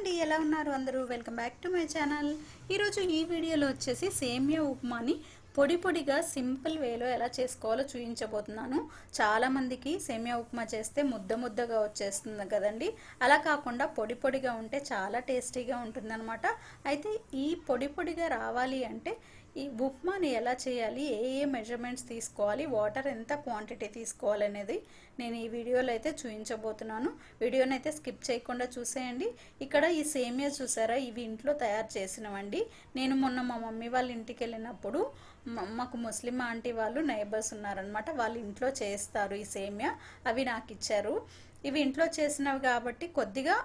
అండి ఎలా ఉన్నారు అందరూ? Welcome back to my channel. ఈరోజు ఈ వీడియోలో వచ్చేసి సేమియా ఉప్మాని పొడి పొడిగా సింపుల్ వేలో ఎలా చేసుకోవాలో చూపించబోతున్నాను చాలామందికి సేమియా ఉప్మా చేస్తే ముద్ద ముద్దగా వచ్చేస్తుంది కదండి. అలా కాకుండా పొడి పొడిగా ఉంటే చాలా టేస్టీగా ఉంటుందన్నమాట. అయితే ఈ పొడి పొడిగా రావాలి అంటే ఈ ఉప్మాని ఎలా చేయాలి ఏ ఏ మెజర్మెంట్స్ తీసుకోవాలి వాటర్ ఎంత క్వాంటిటీ తీసుకోవాలి అనేది నేను ఈ వీడియోలో అయితే చూపించబోతున్నాను వీడియోని అయితే స్కిప్ చేయకుండా చూసేయండి. ఇక్కడ ఈ సేమియా చూసారా? ఇవి ఇంట్లో తయారు చేసినవండి. నేను మొన్న మా మమ్మీ వాళ్ళ ఇంటికి వెళ్ళినప్పుడు మాకు ముస్లిం ఆంటీ వాళ్ళు నైబర్స్ ఉన్నారనమాట వాళ్ళు ఇంట్లో చేస్తారు ఈ సేమియా. అవి నాకు ఇచ్చారు. ఇవి ఇంట్లో చేసినవి కాబట్టి కొద్దిగా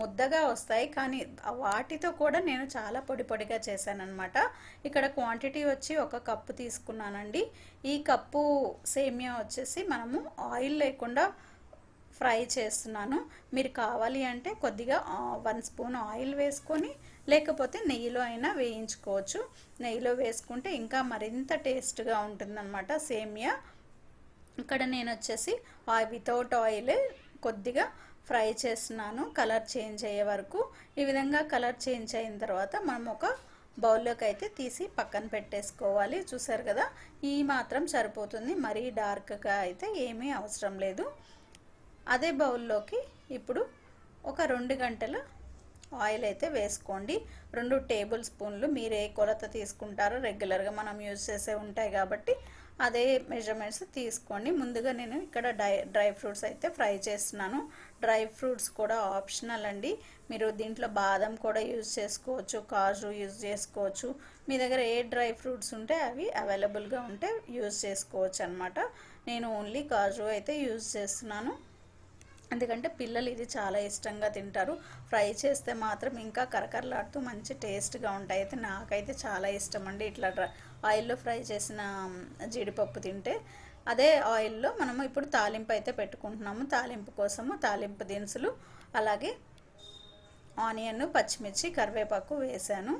ముద్దగా వస్తాయి. కానీ వాటితో కూడా నేను చాలా పొడి పొడిగా చేశానన్నమాట. ఇక్కడ క్వాంటిటీ వచ్చి ఒక కప్పు తీసుకున్నానండి. ఈ కప్పు సేమియా వచ్చేసి మనము ఆయిల్ లేకుండా ఫ్రై చేస్తున్నాను. మీరు కావాలి అంటే కొద్దిగా వన్ స్పూన్ ఆయిల్ వేసుకొని లేకపోతే నెయ్యిలో అయినా వేయించుకోవచ్చు. నెయ్యిలో వేసుకుంటే ఇంకా మరింత టేస్ట్గా ఉంటుందన్నమాట సేమియా. ఇక్కడ నేను వచ్చేసి వితౌట్ ఆయిల్ కొద్దిగా ఫ్రై చేస్తున్నాను కలర్ చేంజ్ అయ్యే వరకు. ఈ విధంగా కలర్ చేంజ్ అయిన తర్వాత మనం ఒక బౌల్లోకి అయితే తీసి పక్కన పెట్టేసుకోవాలి. చూసారు కదా ఈ మాత్రం సరిపోతుంది. మరీ డార్క్గా అయితే ఏమీ అవసరం లేదు. అదే బౌల్లోకి ఇప్పుడు ఒక రెండు గంటల ఆయిల్ అయితే వేసుకోండి. రెండు టేబుల్ స్పూన్లు మీరు ఏ కొలత తీసుకుంటారో రెగ్యులర్గా మనం యూజ్ చేసే ఉంటాయి కాబట్టి అదే మెజర్మెంట్స్ తీసుకోండి. ముందుగా నేను ఇక్కడ డై డ్రై ఫ్రూట్స్ అయితే ఫ్రై చేస్తున్నాను. డ్రై ఫ్రూట్స్ కూడా ఆప్షనల్ అండి. మీరు దీంట్లో బాదం కూడా యూజ్ చేసుకోవచ్చు కాజు యూజ్ చేసుకోవచ్చు. మీ దగ్గర ఏ డ్రై ఫ్రూట్స్ ఉంటే అవి అవైలబుల్గా ఉంటే యూజ్ చేసుకోవచ్చు అనమాట నేను ఓన్లీ కాజు అయితే యూజ్ చేస్తున్నాను. ఎందుకంటే పిల్లలు ఇది చాలా ఇష్టంగా తింటారు. ఫ్రై చేస్తే మాత్రం ఇంకా కరకరలాడుతూ మంచి టేస్ట్గా ఉంటాయి. అయితే నాకైతే చాలా ఇష్టం అండి ఇట్లా ఆయిల్లో ఫ్రై చేసిన జీడిపప్పు తింటే. అదే ఆయిల్లో మనము ఇప్పుడు తాలింపు అయితే పెట్టుకుంటున్నాము. తాలింపు కోసము తాలింపు దినుసులు అలాగే ఆనియన్ పచ్చిమిర్చి కరివేపాకు వేసాను.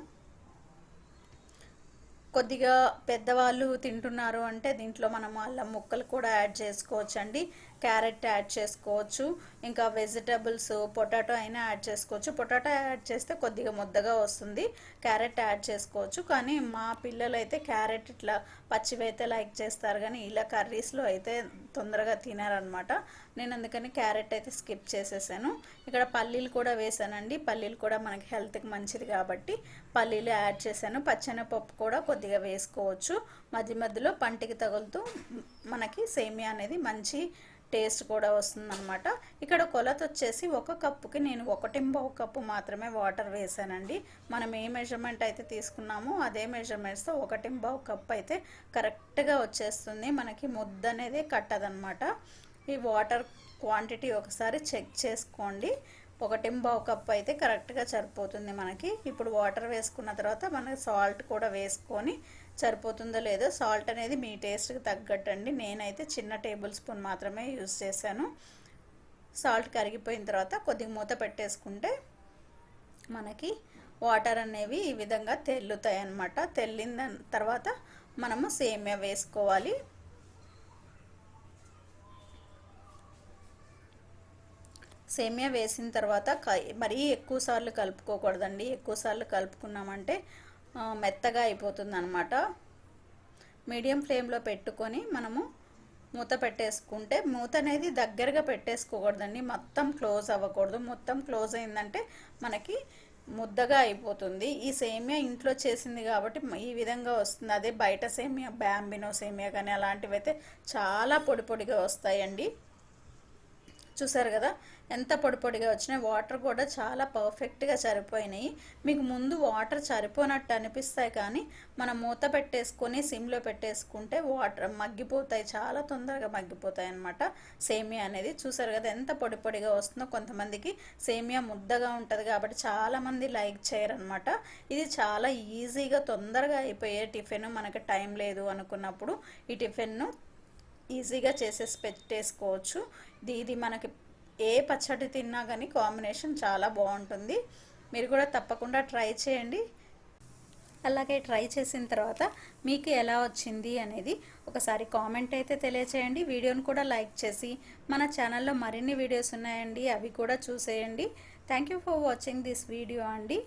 కొద్దిగా పెద్దవాళ్ళు తింటున్నారు అంటే దీంట్లో మనం అల్లం ముక్కలు కూడా యాడ్ చేసుకోవచ్చు అండి క్యారెట్ యాడ్ చేసుకోవచ్చు. ఇంకా వెజిటబుల్స్ పొటాటో అయినా యాడ్ చేసుకోవచ్చు. పొటాటో యాడ్ చేస్తే కొద్దిగా ముద్దగా వస్తుంది. క్యారెట్ యాడ్ చేసుకోవచ్చు. కానీ మా పిల్లలు అయితే క్యారెట్ ఇట్లా పచ్చివైతే లైక్ చేస్తారు. కానీ ఇలా కర్రీస్లో అయితే తొందరగా తినారనమాట నేను అందుకని క్యారెట్ అయితే స్కిప్ చేసేసాను. ఇక్కడ పల్లీలు కూడా వేసానండి. పల్లీలు కూడా మనకి హెల్త్కి మంచిది కాబట్టి పల్లీలు యాడ్ చేశాను. పచ్చెనపప్పు కూడా కొద్దిగా వేసుకోవచ్చు. మధ్య మధ్యలో పంటికి తగులుతూ మనకి సేమియా అనేది మంచి టేస్ట్ కూడా వస్తుందన్నమాట. ఇక్కడ కొలత వచ్చేసి ఒక కప్పుకి నేను ఒకటింబో కప్పు మాత్రమే వాటర్ వేసానండి. మనం ఏ మెజర్మెంట్ అయితే తీసుకున్నామో అదే మెజర్మెంట్స్తో ఒకటింబో కప్ అయితే కరెక్ట్గా వచ్చేస్తుంది. మనకి ముద్ద అనేది కట్టదనమాట ఈ వాటర్ క్వాంటిటీ ఒకసారి చెక్ చేసుకోండి. ఒకటింబావు కప్ అయితే కరెక్ట్గా సరిపోతుంది మనకి. ఇప్పుడు వాటర్ వేసుకున్న తర్వాత మనకి సాల్ట్ కూడా వేసుకొని సరిపోతుందో లేదో సాల్ట్ అనేది మీ టేస్ట్కి తగ్గట్టండి. నేనైతే చిన్న టేబుల్ స్పూన్ మాత్రమే యూస్ చేశాను. సాల్ట్ కరిగిపోయిన తర్వాత కొద్దిగా మూత పెట్టేసుకుంటే మనకి వాటర్ అనేవి ఈ విధంగా తెల్లుతాయి అన్నమాట తెల్లిన తర్వాత మనము సేమియా వేసుకోవాలి. సేమియా వేసిన తర్వాత క- మరీ ఎక్కువ సార్లు కలుపుకోకూడదండి. ఎక్కువ సార్లు కలుపుకున్నామంటే మెత్తగా అయిపోతుంది అనమాట మీడియం ఫ్లేమ్లో పెట్టుకొని మనము మూత పెట్టేసుకుంటే మూత అనేది దగ్గరగా పెట్టేసుకోకూడదండి. మొత్తం క్లోజ్ అవ్వకూడదు. మొత్తం క్లోజ్ అయిందంటే మనకి ముద్దగా అయిపోతుంది. ఈ సేమియా ఇంట్లో చేసింది కాబట్టి ఈ విధంగా వస్తుంది. అదే బయట సేమియా బ్యాంబినో సేమియా కానీ అలాంటివి అయితే చాలా పొడి పొడిగా వస్తాయండి. చూసారు కదా? ఎంత పొడి పొడిగా వచ్చినాయి. వాటర్ కూడా చాలా పర్ఫెక్ట్గా సరిపోయినాయి. మీకు ముందు వాటర్ సరిపోనట్టు అనిపిస్తాయి కానీ మనం మూత పెట్టేసుకొని సిమ్లో పెట్టేసుకుంటే వాటర్ మగ్గిపోతాయి. చాలా తొందరగా మగ్గిపోతాయి అన్నమాట. సేమియా అనేది చూసారు కదా ఎంత పొడి పొడిగా వస్తుందో. కొంతమందికి సేమియా ముద్దగా ఉంటుంది కాబట్టి చాలామంది లైక్ చేయరనమాట ఇది చాలా ఈజీగా తొందరగా అయిపోయే టిఫిన్. మనకి టైం లేదు అనుకున్నప్పుడు ఈ టిఫిన్ను ఈజీగా చేసేసి పెట్టేసుకోవచ్చు. ఇది ఇది మనకి ఏ పచ్చడి తిన్నా కానీ కాంబినేషన్ చాలా బాగుంటుంది. మీరు కూడా తప్పకుండా ట్రై చేయండి. అలాగే ట్రై చేసిన తర్వాత మీకు ఎలా వచ్చింది అనేది ఒకసారి కామెంట్ అయితే తెలియచేయండి. వీడియోని కూడా లైక్ చేసి మన ఛానల్లో మరిన్ని వీడియోస్ ఉన్నాయండి అవి కూడా చూసేయండి. Thank you for watching this video అండి.